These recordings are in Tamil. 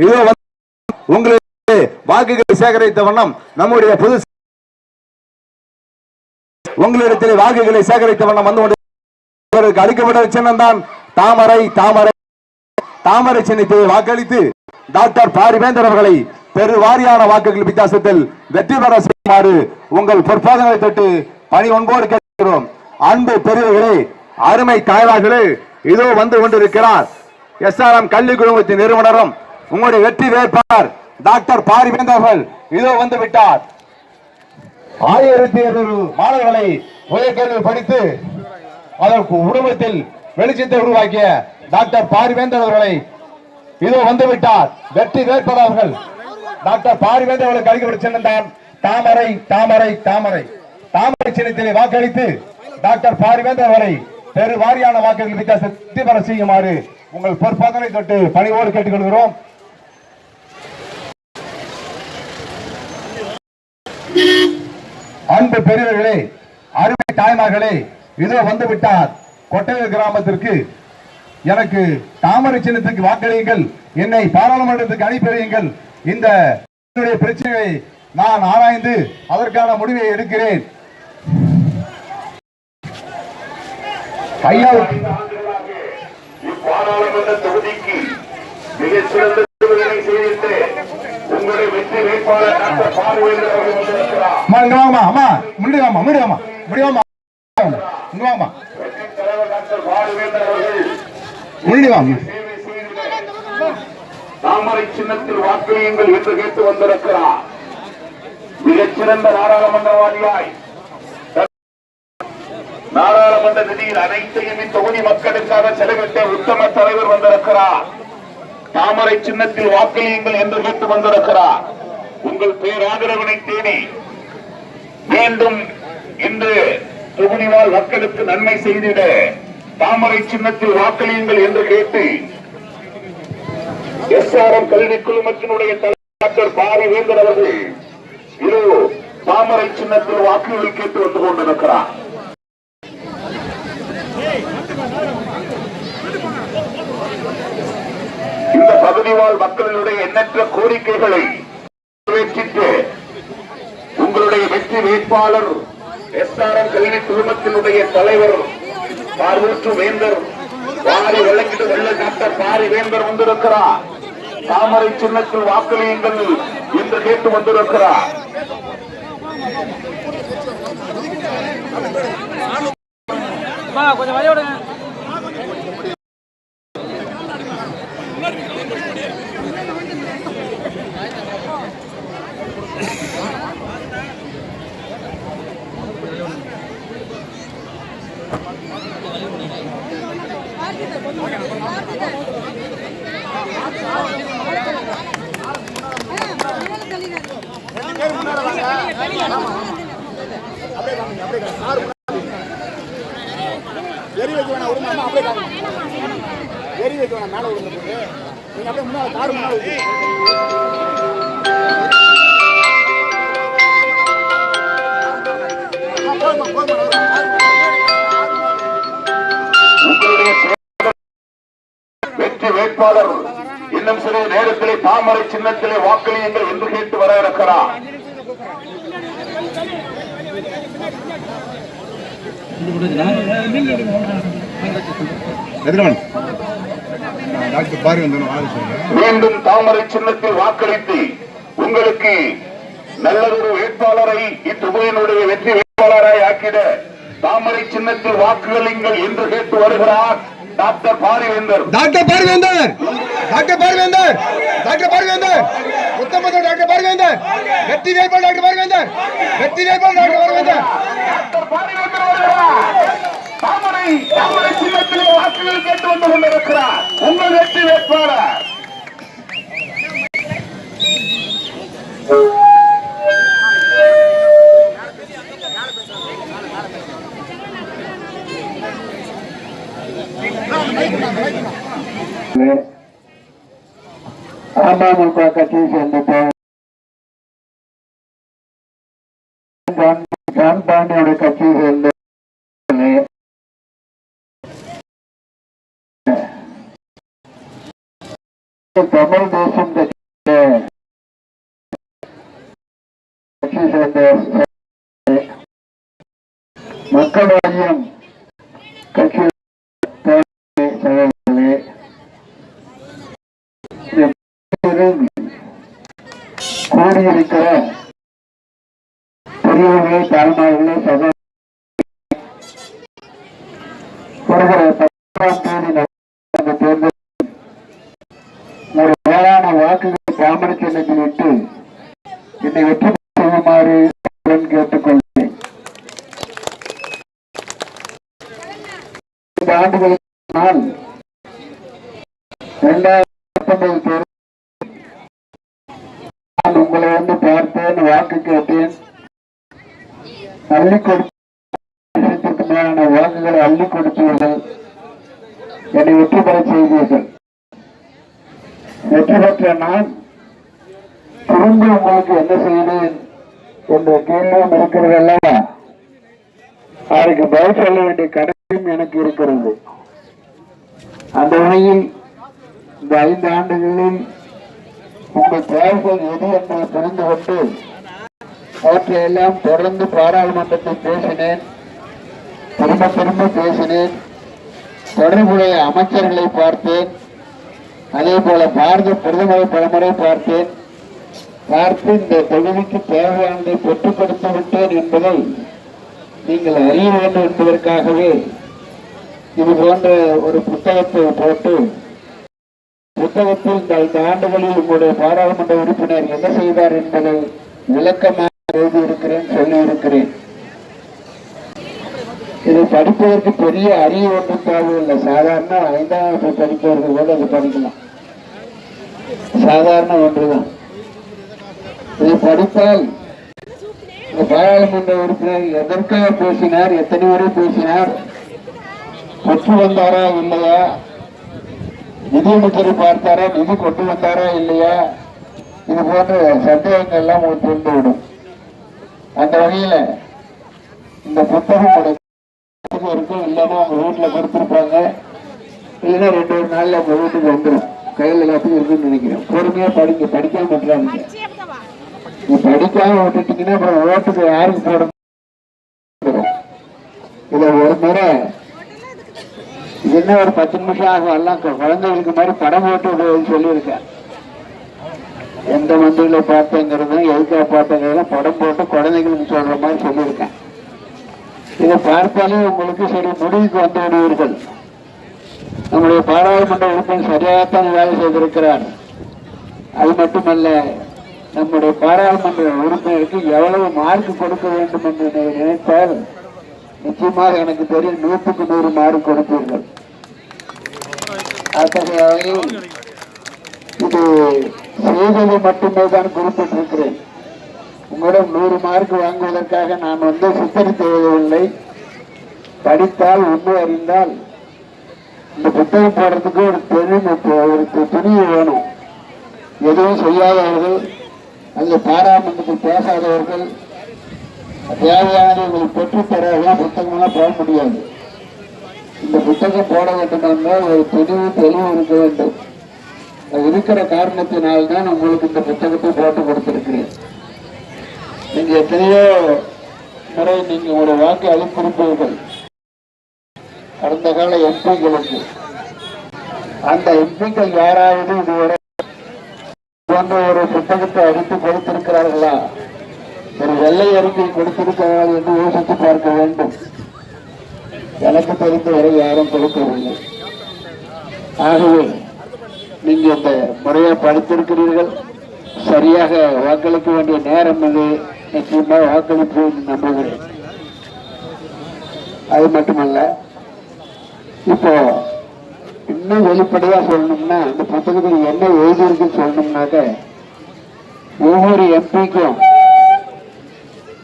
இதோ உங்களுக்கு வாக்குகளை சேகரித்த வண்ணம் நம்முடைய பொது உங்களிடத்தில் வாக்குகளை சேகரித்த வண்ணம் வந்து கொண்டு அளிக்கப்பட்ட சின்னம் தான் தாமரை தாமரை தாமரை சின்னத்தை வாக்களித்து டாக்டர் பாரிவேந்தர் அவர்களை பெருவாரியான வாக்குகள் வித்தியாசத்தில் வெற்றி பெற செய்யுமாறு உங்கள் பொற்பாதங்களை தொட்டு பணி ஒன்போடு கேட்கிறோம் அன்பு பெரியவர்களே அருமை தாய்வார்களே இதோ வந்து கொண்டிருக்கிறார். எஸ் ஆர் எம் கல்வி குழுமத்தின் நிறுவனரும் உங்களுடைய வெற்றி வேட்பாளர் டாக்டர் பாரிவேந்தர்கள் இதோ வந்து விட்டார். ஆயிரத்தி இருநூறு மாணவர்களை உயர்கல்வி படித்து அதற்கு குடும்பத்தில் வெளிச்சத்தை உருவாக்கிய டாக்டர் பாரிவேந்தர் அவர்களை இதோ வந்து விட்டார். வெற்றி வேட்பாளர்கள் டாக்டர் பாரிவேந்தர் அவர்களுக்கு அளிக்கப்பட்ட சின்னம் தாமரை தாமரை தாமரை. தாமரை சின்னத்திலே வாக்களித்து டாக்டர் பாரிவேந்தர் அவரை பெரு வாரியான வாக்குகள் வித்தியாசத்தை பெற செய்யுமாறு உங்கள் பொறுப்பாதனை தொட்டு பணிவோடு கேட்டுக்கொள்கிறோம். அன்பு பெரியவர்களே அருமை தாய்மார்களே இதோ வந்து விட்டார் கொட்டையூர் கிராமத்திற்கு எனக்கு தாமரை சின்னத்துக்கு வாக்களியுங்கள். என்னை பாராளுமன்றத்துக்கு அனுப்பியுங்கள் இந்த பிரச்சனையை நான் ஆராய்ந்து அதற்கான முடிவை எடுக்கிறேன். ஐயா பாராளுமன்ற தொகுதிக்கு மிகச்சிறந்த சிறந்த செய்திருந்தேன் உங்களுடைய வெற்றி வேட்பாளர் டாக்டர் பார்வையில் அவர்கள் வந்திருக்கிறார். அம்மா இங்க வாமா அம்மா. முன்னாடி வாமா முன்னாடி வாமா முன்னாடி வாமா இங்க வாமா வெற்றித் தலைவர் டாக்டர் பாலுவேந்தர் அவர்கள். முன்னாடி வாமா சேவை செய்திட தாமரை சின்னத்தில் வாக்களியுங்கள் என்று கேட்டு வந்திருக்கிறார். மிகச்சிறந்த நாடாளுமன்றவாதியாய். நாடாளுமன்ற நிதியில் அனைத்தையும் இத்தொகுதி மக்களுக்காக செலவிட்ட உத்தம தலைவர் வந்திருக்கிறார். தாமரை சின்னத்தில் வாக்களியுங்கள் என்று கேட்டு வந்திருக்கிறார். உங்கள் பேராதரவினை தேடி மீண்டும் இன்று தொகுதி வாழ் மக்களுக்கு நன்மை செய்திட தாமரை சின்னத்தில் வாக்களியுங்கள் என்று கேட்டு எஸ் ஆர் கல்வி குழுமத்தினுடைய தலைவர் டாக்டர் பாரிவேந்தர் அவர்கள் இது தாமரை சின்னத்தில் வாக்குகள் கேட்டு வந்து கொண்டிருக்கிறார் இந்த பகுதி வாழ் மக்களினுடைய எண்ணற்ற கோரிக்கைகளை நிறைவேற்றிட்டு உங்களுடைய வெற்றி வேட்பாளர் எஸ் ஆர் எம் கல்வி குழுமத்தினுடைய தலைவர் பார்வூற்று வேந்தர் பாரி வெள்ளக்கிட்டு வெள்ள டாக்டர் பாரி வேந்தர் வந்திருக்கிறார். தாமரை சின்னத்தில் வாக்களியுங்கள் என்று கேட்டு வந்திருக்கிறார். கொஞ்சம் வழி விடுங்க எரி வைக்க வேணாம் விடுங்க அம்மா அப்படியே காணும் எரி வைக்க வேணாம் மேலே விடுங்க போது நீங்க கார் வெற்றி வேட்பாளர் இன்னும் சில நேரத்திலே தாமரை சின்னத்திலே வாக்களியுங்கள் என்று கேட்டு வர இருக்கிறார். எதிரவன் மீண்டும் தாமரை சின்னத்தில் வாக்களித்து உங்களுக்கு நல்லதொரு வேட்பாளரை இத்தொகுதியினுடைய வெற்றி வேட்பாளராய் ஆக்கிட தாமரை சின்னத்தில் வாக்குகளிங்கள் என்று கேட்டு வருகிறார் doctor Parivendhar. Doctor Parvendhar! Doctor Parvendhar! Doctor Parvendhar! உத்தமத்தோட doctor Parvendhar! வெற்றி வேட்பாளர் டாக்டர் பார்வேந்தர்! வெற்றி வேட்பாளர் டாக்டர் பார்வேந்தர்! டாக்டர் பாரிவேந்தர் தாமரை தாமரை சின்னத்திலே வாக்குகள் கேட்டு வந்து கொண்டிருக்கிறார். உங்கள் வெற்றி வேட்பாளர். அமமுக கட்சியை சேர்ந்த ஜான் ஜான் பாண்டியோட தமிழ் தேசம் கட்சி சேர்ந்த மக்கள் வாரியம் கட்சி கூடியிருக்கிற பெரியவர்களே தாய்மார்களே சகோதர வருகிற பத்தாம் தேதி நடந்த தேர்தல் ஒரு மேலான வாக்குகளை சின்னத்தில் விட்டு என்னை வெற்றி செய்யுமாறு உடன் கேட்டுக்கொள்கிறேன். இந்த ஆண்டுகளுக்கு முன்னால் இரண்டாயிரத்தி நான் உங்களை வந்து பார்த்தேன் வாக்கு கேட்டேன் அள்ளி கொடுத்து மேலான வாக்குகளை அள்ளி கொடுத்தீர்கள் என்னை வெற்றி பெற செய்தீர்கள் வெற்றி பெற்ற நான் திரும்பி உங்களுக்கு என்ன செய்யணும் என்ற கேள்வியும் இருக்கிறது அல்லவா அதுக்கு பதில் சொல்ல வேண்டிய கடமையும் எனக்கு இருக்கிறது. அந்த வகையில் இந்த ஐந்து ஆண்டுகளில் உங்கள் தேவைகள் எது என்று தெரிந்து கொண்டு அவற்றையெல்லாம் தொடர்ந்து பாராளுமன்றத்தில் பேசினேன் திரும்ப திரும்ப பேசினேன் தொடர்புடைய அமைச்சர்களை பார்த்தேன் அதே போல பாரத பிரதமரை பலமுறை பார்த்தேன் பார்த்து இந்த தொகுதிக்கு தேவையானதை பெற்றுக் கொடுத்து விட்டேன் என்பதை நீங்கள் அறிய வேண்டும் என்பதற்காகவே இது போன்ற ஒரு புத்தகத்தை போட்டு புத்தகத்தில் இந்த ஐந்து ஆண்டுகளில் உங்களுடைய பாராளுமன்ற உறுப்பினர் என்ன செய்தார் என்பதை விளக்கமாக எழுதியிருக்கிறேன் சொல்லியிருக்கிறேன். இதை படிப்பதற்கு பெரிய அறிவு ஒன்றும் தேவையில்லை. சாதாரண ஐந்தாம் படிப்பவர்கள் கூட அது படிக்கலாம். சாதாரண ஒன்றுதான். இதை படித்தால் பாராளுமன்ற உறுப்பினர் எதற்காக பேசினார் எத்தனை முறை பேசினார் பெற்று வந்தாரா இல்லையா நிதியமைச்சரை பார்த்தாரா நிதி கொண்டு வந்தாரா இல்லையா இது போன்ற சந்தேகங்கள் எல்லாம் உங்களுக்கு விடும் அந்த வகையில இந்த புத்தகம் இருக்கும் இல்லாம அவங்க வீட்டுல கொடுத்துருப்பாங்க. இல்லைன்னா ரெண்டு ஒரு நாள்ல உங்க வீட்டுக்கு வந்துடும் கையில் எல்லாத்துக்கும் இருக்குன்னு நினைக்கிறேன். பொறுமையா படிங்க. படிக்காம விட்டுறாங்க நீ படிக்காம விட்டுட்டீங்கன்னா அப்புறம் ஓட்டுக்கு யாருக்கு போட இத ஒரு முறை. என்ன ஒரு பத்து நிமிஷம் ஆகும்? எல்லாம் குழந்தைகளுக்கு மாதிரி படம் போட்டு சொல்லியிருக்கேன் எந்த மந்திரில பார்த்தேங்கிறது எதுக்காக பார்த்தேங்கிறத படம் போட்டு குழந்தைகளுக்கு சொல்ற மாதிரி சொல்லியிருக்கேன் இதை பார்த்தாலே உங்களுக்கு சரி முடிவுக்கு வந்து விடுவீர்கள். நம்முடைய பாராளுமன்ற உறுப்பினர் சரியாகத்தான் வேலை செய்திருக்கிறார். அது மட்டுமல்ல நம்முடைய பாராளுமன்ற உறுப்பினருக்கு எவ்வளவு மார்க் கொடுக்க வேண்டும் என்று நீங்கள் நினைத்தால் நிச்சயமாக எனக்கு தெரியும் நூற்றுக்கு நூறு மார்க் கொடுப்பீர்கள். அத்தகைய வகையில் இது செய்தது மட்டுமே தான் குறிப்பிட்டிருக்கிறேன். உங்களிடம் நூறு மார்க் வாங்குவதற்காக நான் வந்து சித்தரித்து எழுதவில்லை படித்தால் ஒன்று அறிந்தால் இந்த புத்தகம் போடுறதுக்கு ஒரு தெளிவு ஒரு துணிவு வேணும். எதுவும் செய்யாதவர்கள் அல்லது பாராமன்றத்தில் பேசாதவர்கள் தேவையானதை உங்களுக்கு பெற்றுத் புத்தகமெல்லாம் போட முடியாது. இந்த புத்தகம் போட வேண்டுமென்றால் ஒரு தெளிவு தெளிவு இருக்க வேண்டும். அது இருக்கிற காரணத்தினால்தான் உங்களுக்கு இந்த புத்தகத்தை போட்டு கொடுத்துருக்கிறேன். நீங்கள் எத்தனையோ முறை நீங்கள் ஒரு வாக்கு அளித்திருப்பீர்கள். கடந்த கால எம்பிகளுக்கு அந்த எம்பிக்கள் யாராவது இதுவரை போன்ற ஒரு புத்தகத்தை அடித்து கொடுத்திருக்கிறார்களா? ஒரு வெள்ளை அறிக்கை கொடுத்திருக்கிறார்கள் என்று யோசித்து பார்க்க வேண்டும். எனக்கு தெரிந்த வரை யாரும் கொடுக்கவில்லை. ஆகவே நீங்க இந்த முறையை படித்திருக்கிறீர்கள். சரியாக வாக்களிக்க வேண்டிய நேரம் இது. நிச்சயமாக வாக்களிப்பு நம்புகிறேன். அது மட்டுமல்ல இப்போ இன்னும் வெளிப்படையா சொல்லணும்னா இந்த புத்தகத்தில் என்ன எழுதியிருக்குன்னு சொல்லணும்னாக்க ஒவ்வொரு எம்பிக்கும்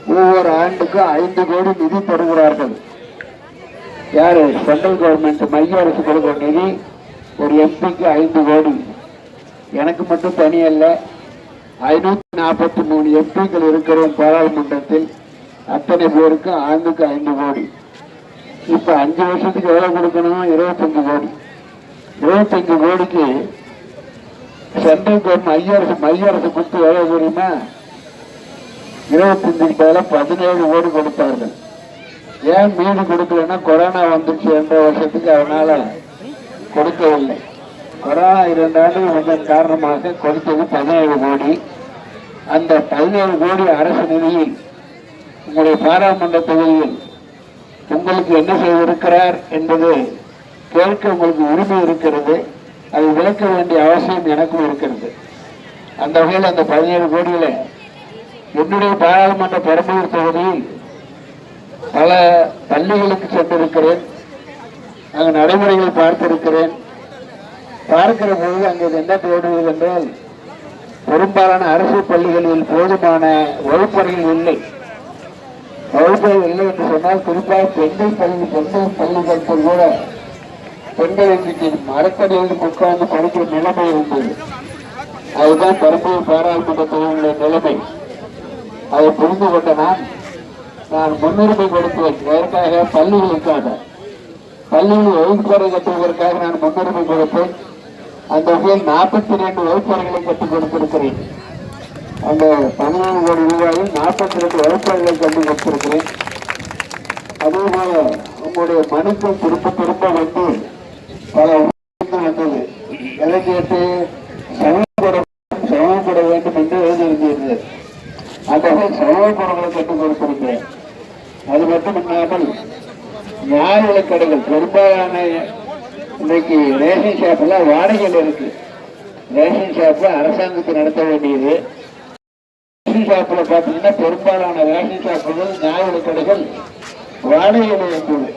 ஒவ்வொரு ஆண்டுக்கும் ஐந்து கோடி நிதி தருகிறார்கள். யாரு? சென்ட்ரல் கவர்மெண்ட் மைய அரசு கொடுக்கிற நிதி ஒரு எம்பிக்கு ஐந்து கோடி. எனக்கு மட்டும் தனி அல்ல. ஐநூத்தி நாற்பத்தி மூணு எம்பிக்கள் இருக்கிற பாராளுமன்றத்தில். அத்தனை பேருக்கு ஆண்டுக்கு ஐந்து கோடி. இப்ப அஞ்சு வருஷத்துக்கு எவ்வளவு கொடுக்கணும்? இருபத்தஞ்சு கோடி. இருபத்தஞ்சு கோடிக்கு சென்ட்ரல் கவர்மெண்ட் மைய அரசு மைய அரசு கொடுத்து எவ்வளவு தெரியுமா? இருபத்தஞ்சுக்கு பதிலாக பதினேழு கோடி கொடுத்தார்கள். ஏன் மீதி கொடுக்கலன்னா கொரோனா வந்துச்சு என்ற வருஷத்துக்கு அதனால கொடுக்கவில்லை. கொரோனா இரண்டு ஆண்டுகள் வந்ததன் காரணமாக கொடுத்தது பதினேழு கோடி. அந்த பதினேழு கோடி அரசு நிதியில் உங்களுடைய பாராளுமன்ற தொகுதியில் உங்களுக்கு என்ன செய்திருக்கிறார் என்பது கேட்க உங்களுக்கு உரிமை இருக்கிறது. அதை விளக்க வேண்டிய அவசியம் எனக்கும் இருக்கிறது. அந்த வகையில் அந்த பதினேழு கோடியில் என்னுடைய பாராளுமன்ற பெரம்பலூர் தொகுதியில் பல பள்ளிகளுக்கு சென்றிருக்கிறேன். அங்கு நடைமுறைகள் பார்த்திருக்கிறேன். பார்க்கிற போது அங்கே என்ன தோன்றுகிறது என்றால் பெரும்பாலான அரசு பள்ளிகளில் போதுமான வகுப்பறைகள் இல்லை. வகுப்பறைகள் இல்லை என்று சொன்னால் குறிப்பாக பெண்கள் பள்ளி பெண்கள் பள்ளிகளுக்கு கூட பெண்கள் இன்றைக்கு மரத்தடியில் உட்கார்ந்து படிக்கிற நிலைமை இருந்தது. அதுதான் பெரம்பலூர் பாராளுமன்ற தொகுதியுடைய நிலைமை. அதை புரிந்து கொண்ட நான் நான் முன்னுரிமை கொடுப்பேன் எதற்காக பள்ளிகளுக்காக. பள்ளியில் வகுப்பறை கட்டுவதற்காக நான் முன்னுரிமை கொடுப்பேன் அந்த வகையில் நாற்பத்தி ரெண்டு வகுப்பறைகளை கற்றுக் கொடுத்திருக்கிறேன். அந்த பதினேழு கோடி ரூபாயில் நாற்பத்தி ரெண்டு வகுப்பறைகளை கற்றுக் கொடுத்திருக்கிறேன். அதே போல உங்களுடைய மனுக்கள் திரும்ப திரும்ப வந்து பல உறுதிகள் வந்தது. எதை கேட்டு சமயப்பட சமயப்பட வேண்டும் என்று எழுதியிருந்தது அந்த வகையில் சமயப்படங்களை கற்றுக் கொடுத்திருக்கிறேன். அது மட்டும் இல்லாமல் நியாய விளக்கடைகள் பெரும்பாலான இன்னைக்கு ரேஷன் ஷாப்ல வாடகையில் இருக்கு. ரேஷன் ஷாப்பு அரசாங்கத்தை நடத்த வேண்டியது. ரேஷன் ஷாப்ல பார்த்தீங்கன்னா பெரும்பாலான ரேஷன் ஷாப்புகள் நியாய விலைக்கடைகள் வாடகையில் இருந்தது.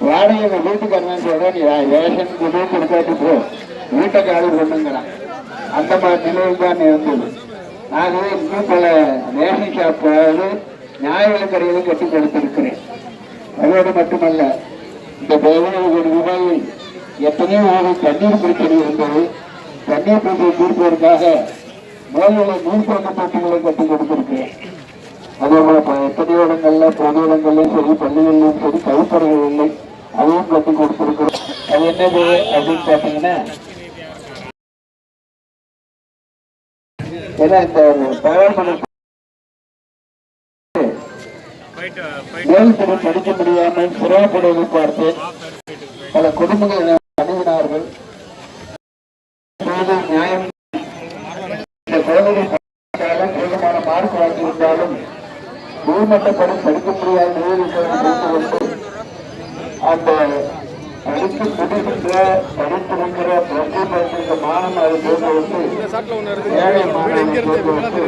வாடகை வீட்டுக்காரன் சொல்ற நீ ரேஷன் வீட்டு கொடுக்காட்டி போ. வீட்டை காலி பண்ணுங்கிறான் அந்த மாதிரி நிலையில் தான் இருந்தது. ஆகவே இன்னும் பல ரேஷன் ஷாப் அதாவது நியாய விலைக்கடைகளை கட்டி கொடுத்திருக்கிறேன். அதோடு மட்டுமல்ல இந்த பதினேழு கோடி ரூபாயில் எத்தனையோ ஒரு தண்ணீர் பிரச்சனை இருந்தது. தண்ணீர் பிரச்சனை தீர்ப்பதற்காக மேல்நிலை நீர்த்தேக்க தொட்டிகளை கட்டி கொடுத்திருக்கிறேன். அதே போல ப- எத்தனையோ இடங்கள்ல பொது இடங்கள்லையும் சரி பள்ளிகளிலும் சரி கழிப்பறைகள் இல்லை. அதையும் கட்டி கொடுத்திருக்கிறோம். அது என்னது அப்படின்னு பார்த்தீங்கன்னா ஏன்னா இந்த பாராளுமன்ற மேல்தரம் படிக்க முடியாமல் சிரமப்படுவதை பார்த்து பல குடும்பங்கள் அணுகினார்கள். நியாயம் இந்த குழந்தைகள் போதுமான மார்க் வாங்கியிருந்தாலும் உயர்மட்ட படி படிக்க முடியாத நிலையில் இருக்கிறது கொண்டு அந்த படித்து முடிக்கின்ற படித்திருக்கிற பிரச்சனை படித்திருக்க அதை தேர்ந்தெடுத்து ஏழை தேர்ந்தெடுத்து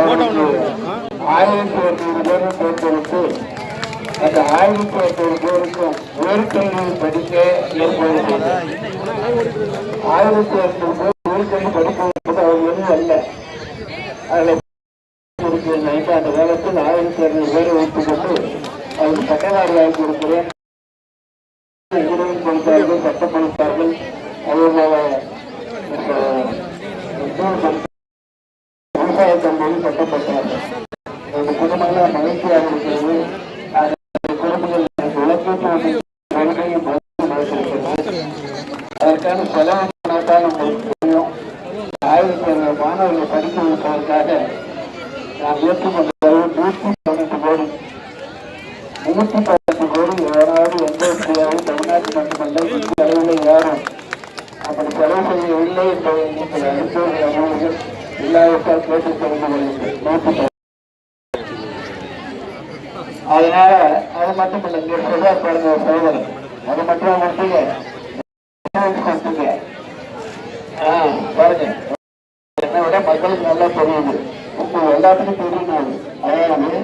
அவருக்கு ஆயிரத்தி எட்நூறு பேரும் தேர்ந்தெடுத்து அந்த ஆயிரத்தி எட்நூறு பேருக்கும் உயர்கல்வியில் படிக்க ஏற்பாடு செய்தார். ஆயிரத்தி எட்நூறு பேர் உயர்கல்வி படிப்பது அவர் எதுவும் அல்ல. அதில் ஐந்தாண்டு காலத்தில் ஆயிரத்தி இருநூறு பேரை வைத்துக் கொண்டு அவருக்கு சட்டவாரியாக கொடுக்கிறேன். உரிமை கொடுத்தார்கள் சட்டம் கொடுத்தார்கள் அதே போல அஹ், இன்னொரு விவசாய கம்பெனி மகிழ்ச்சியாக இருக்கிறது. அந்த குடும்பங்கள் விளக்கேற்று கொள்கையை அதற்கான செலவு உங்களுக்கு தெரியும். ஆயிரத்தி மாணவர்களை படிக்க வைப்பதற்காக நான் ஏற்றுக்கொண்ட நூற்றி பதினெட்டு கோடி. நூற்றி பதினெட்டு கோடி யாராவது எந்த இந்தியாவும் தமிழ்நாட்டு மட்டுமல்ல இந்திய அளவில் யாரும் அப்படி செலவு செய்யவில்லை என்பதை நீங்கள் அறிந்தவர்கள் அறிவீர்கள் இல்லாவிட்டால் கேட்டு தெரிந்து கொள்ளுங்கள் நூற்றி பதினெட்டு. அதனால அது மட்டும் இல்லை இங்க சொல்றார் பாருங்க சகோதரர் அது மட்டும் கொடுத்தீங்க கொடுத்தீங்க ஆ பாருங்க. என்னை விட மக்களுக்கு நல்லா தெரியுது. உங்க எல்லாத்துக்கும் தெரியும் அது. அதாவது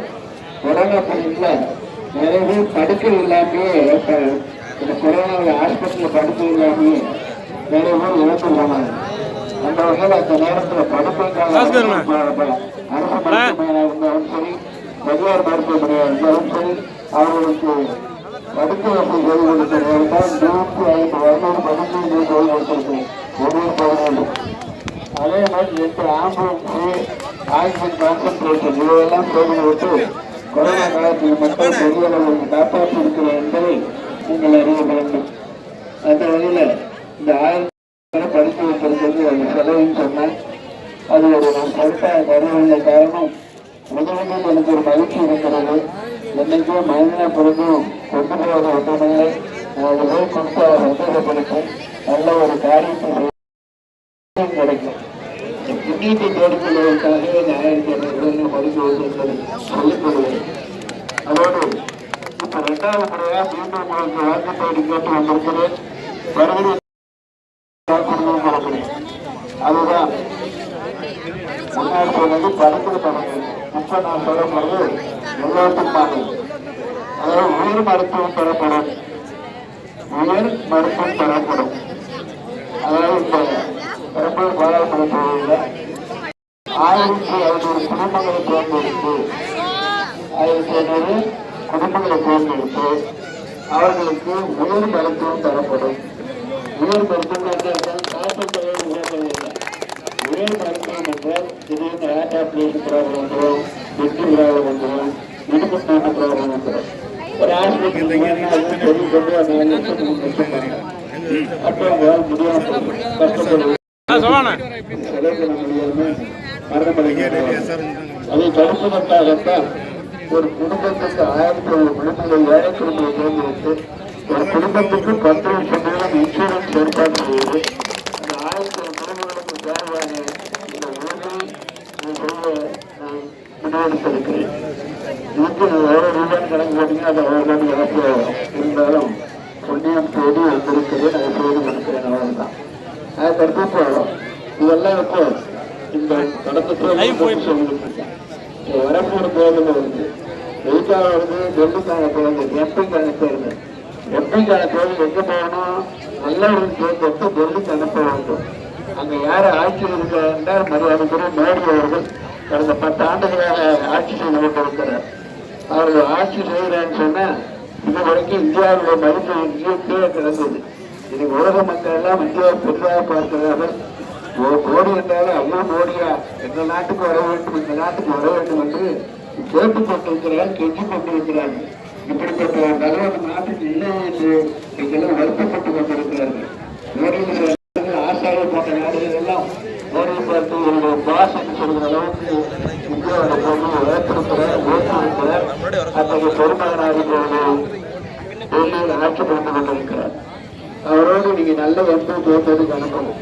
கொரோனா பீரியட்ல நிறைய பேர் படுக்கை இல்லாமயே இந்த கொரோனா ஹாஸ்பிட்டல் படுக்கை இல்லாமயே நிறைய பேர் இழந்து போனாங்க அந்த வகையில் அந்த நேரத்தில் படுக்கைக்காக அரசு மருத்துவமனையாக இருந்தாலும் சரி தனியார் மருத்துவமனையாக இருந்தாலும் சரி அவர்களுக்கு படுக்கை வசதி செய்து கொடுத்த கொடுத்திருந்தால் நூற்றி ஐந்து வருடம் படுக்கை செய்து கொடுத்திருக்கேன் ஒவ்வொரு பகுதியிலும் அதே மாதிரி எட்டு ஆம்புலன்ஸு ஆக்சிஜன் கான்சன்ட்ரேஷன் இதையெல்லாம் செய்து விட்டு கொரோனா காலத்தில் மக்கள் பெரிய அளவில் காப்பாற்றி இருக்கிறோம் என்பதை நீங்கள் அறிய வேண்டும். அந்த வகையில் இந்த ஆயிரத்தி படித்து வைத்திருக்கிறது அது செலவுன்னு சொன்னால் அது ஒரு கருத்தாக கருவில்லை காரணம் முதலில் எனக்கு ஒரு மகிழ்ச்சி இருக்கிறது. என்னைக்கும் மனிதனை பிறந்தும் கொண்டு போகிற ஒன்றுமில்லை. நாலு பேர் கொடுத்து அவர் நல்ல ஒரு காரியத்தை கிடைக்கும். புண்ணியத்தை தேடிக்கொள்வதற்காகவே இந்த ஆயிரத்தி ஐநூறு படிக்க வைத்திருக்கிறது சொல்லிக்கொள்வேன் அதோடு இப்ப இரண்டாவது முறையா மீண்டும் உங்களுக்கு வாக்கு தேடி கேட்டு வந்திருக்கிறேன். வருகிற வாக்குறுதியும் கொடுக்கிறேன் அதுதான் முன்னாடி சொன்னது படத்துல படங்கள் இப்ப நான் சொல்ல போது எல்லாத்துக்கும் பாடல் அதாவது உயிர் மருத்துவம் பெறப்படும். உயர் மருத்துவம் பெறப்படும். அதாவது இப்ப பெரம்பலூர் பாராளுமன்ற தொகுதியில் ஆயிரத்தி ஐநூறு குடும்பங்களை தேர்ந்தெடுத்து ஆயிரத்தி ஐநூறு குடும்பங்களை தேர்ந்தெடுத்து அவர்களுக்கு உயர் மருத்துவம் தரப்படும். உயர் மருத்துவம் என்றால் காசு தொகை உயர் மருத்துவம் என்றால் திடீர்னு ஹார்ட் ஆப்ரேஷன் ப்ராப்ளம் வந்துடும் வெற்றி ப்ராப்ளம் வந்துடும் இடுப்பு நாட்டு ப்ராப்ளம் வந்துடும். ஒரு அதை தடுப்பதற்காகத்தான் ஒரு குடும்பத்துக்கு ஆயிரத்தி ஒரு குடும்பங்கள் ஏழை தேர்ந்தெடுத்து ஒரு குடும்பத்துக்கு பத்து லட்சம் ரூபாய் இன்சூரன்ஸ் ஏற்பாடு செய்து அந்த ஆயிரத்தி ஒரு குடும்பங்களுக்கு தேவையான இந்த உதவி நான் செய்ய நான் முடிவெடுத்திருக்கிறேன் இதுக்கு எவ்வளவு ரூபாய் கணக்கு போட்டீங்க அது கணக்கு வரும் இருந்தாலும் புண்ணியம் தேடி வந்திருக்கிறேன் அதை செய்து கொடுக்கிறேன் அவ்வளவுதான் அதுக்கடுத்து இப்போ இதெல்லாம் இப்போ இந்த கடந்த இப்போ வரப்போற தேர்தல் வந்து எதுக்காக வந்து டெல்லிக்கான தேர்தல் எம்பிக்கான தேர்தல் எம்பிக்கான தேர்தல் எங்க போகணும்? நல்லவர்கள் தேர்ந்தெடுத்து டெல்லிக்கு அனுப்ப வேண்டும் அங்க யார் ஆட்சியில் இருக்கிறார் மரியாதைக்குரிய மோடி அவர்கள் கடந்த பத்து ஆண்டுகளாக ஆட்சி செய்து கொண்டிருக்கிறார். அவர்கள் ஆட்சி செய்கிறான்னு சொன்னா இது வரைக்கும் இந்தியாவுடைய மதிப்பு இங்கே கீழே கிடந்தது. இன்னைக்கு உலக மக்கள் எல்லாம் இந்தியாவை பெரிதாக பார்க்கிறார்கள். ஒரு கோடி என்றாலும் ஐயோ மோடியா எந்த நாட்டுக்கு வர வேண்டும் இந்த நாட்டுக்கு வர வேண்டும் என்று கேட்டுக் கொண்டிருக்கிறார் கெஞ்சிக் கொண்டிருக்கிறார்கள் இப்படிப்பட்ட நல்ல நாட்டுக்கு இல்லை என்று நீங்களும் வருத்தப்பட்டு கொண்டிருக்கிறார்கள். மோடியில் ஆசாரிய போன்ற நாடுகள் எல்லாம் மோடியை பார்த்து என்னுடைய பாஸ் என்று சொல்கிற அளவுக்கு இந்தியாவோட போது உழைத்திருக்கிறார் ஓட்டிருக்கிறார் அத்தகைய பெருமகனாக டெல்லியில் ஆட்சி புரிந்து கொண்டிருக்கிறார் அவரோடு நீங்க நல்ல எம்பி தேர்ந்தெடுக்க அனுப்பணும்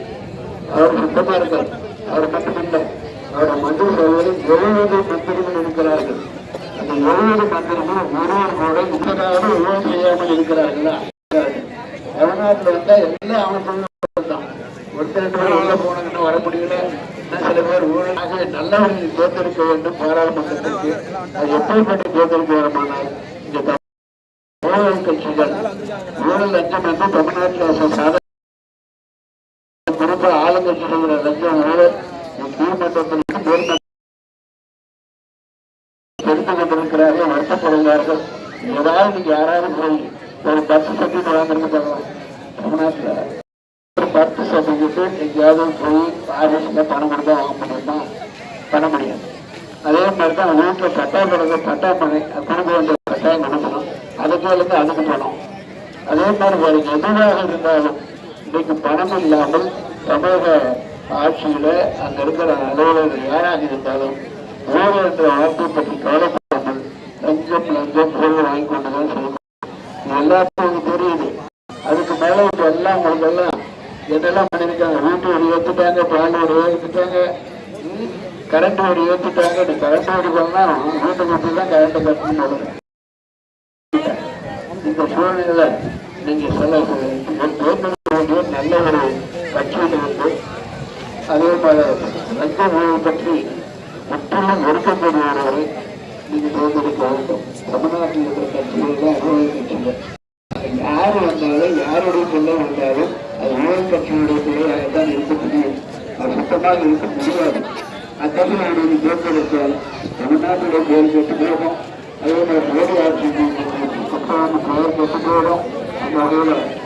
அவர் சுத்தமா இருக்கார். அவர் மட்டுமில்லை அவரோட மந்திரி சபையில் எழுபது மந்திரிகள் இருக்கிறார்கள். அந்த எழுபது மந்திரிகளும் ஒருவர் கூட இத்தனாவது உதவி செய்யாமல் இருக்கிறார்களா? தமிழ்நாட்டில் வந்தா எல்லாம் அவன் சொல்லுதான் ஒருத்தர் ரெண்டு பேர் உள்ள போனதுன்னு வர முடியல. சில பேர் ஊழலாக நல்லவர்கள் தேர்ந்தெடுக்க வேண்டும் பாராளுமன்றத்திற்கு. அது எப்படிப்பட்ட தேர்ந்தெடுக்க வேண்டுமானால் இங்க தமிழ் கட்சிகள் ஊழல் லஞ்சம் என்று தமிழ்நாட்டில் சாதாரண குறிப்பா ஆளுங்கட்சி செய்கிற லட்சியங்களோடு ஊழல் நீதிமன்றத்தில் தெரிந்து கொண்டிருக்கிறார்கள் வருத்தப்படுகிறார்கள். ஏதாவது நீங்க யாராவது போய் ஒரு பத்து சர்டிஃபிகேட் வாங்குறது பண்ணலாம் தமிழ்நாட்டில் ஒரு பத்து சர்டிஃபிகேட் எங்கேயாவது போய் ஆஃபீஸில் பணம் கொடுத்தா வாங்க முடியுமா? பண்ண முடியாது. அதே மாதிரி தான் வீட்டில் பட்டா பிறகு பட்டா பண்ணி கொடுக்க வேண்டிய கட்டாயம் கொடுக்கணும் அதுக்கே இருந்து அதுக்கு பணம்? அதே மாதிரி வேறு எதுவாக இருந்தாலும் இன்னைக்கு பணம் இல்லாமல் தமிழக ஆட்சியில அங்க இருக்கிற அலுவலர்கள் யாராக இருந்தாலும் ஊழல் என்ற வார்த்தை பற்றி கவலைப்படாமல் லஞ்சம் லஞ்சம் பொருள் வாங்கி கொண்டுதான் செய்யணும் இது எல்லாத்துக்கும் தெரியுது. அதுக்கு மேல இப்ப எல்லாம் உங்களுக்கு எல்லாம் என்னெல்லாம் பண்ணிருக்காங்க வீட்டு வரி ஏத்துட்டாங்க பால் வரி ஏத்துட்டாங்க கரண்ட் வரி ஏத்துட்டாங்க. நீ கரண்ட் வரி பண்ணா வீட்டை கட்டி தான் கரண்ட் கட்டணும் இந்த சூழ்நிலை நீங்க சொல்ல வேண்டிய நல்ல ஒரு கட்சியில் இருந்து அதே போல லஞ்ச ஊழல் பற்றி முற்றிலும் ஒடுக்கப்படுபவர்களை நீங்க தேர்ந்தெடுக்க வேண்டும். தமிழ்நாட்டில் இருக்கிற கட்சிகள் ஊழல் கட்சிகள். யார் வந்தாலும் யாருடைய பிள்ளை வந்தாலும் அது ஊழல் கட்சியுடைய பிள்ளையாக தான் இருக்க முடியும். அது சுத்தமாக இருக்க முடியாது. அத்தகைய அவருடைய தேர்ந்தெடுத்தால் தமிழ்நாட்டுடைய பெயர் கெட்டு போகும். அதே மாதிரி மோடி ஆட்சி சுத்தமான பெயர் கெட்டு போயிடும் அந்த வகையில்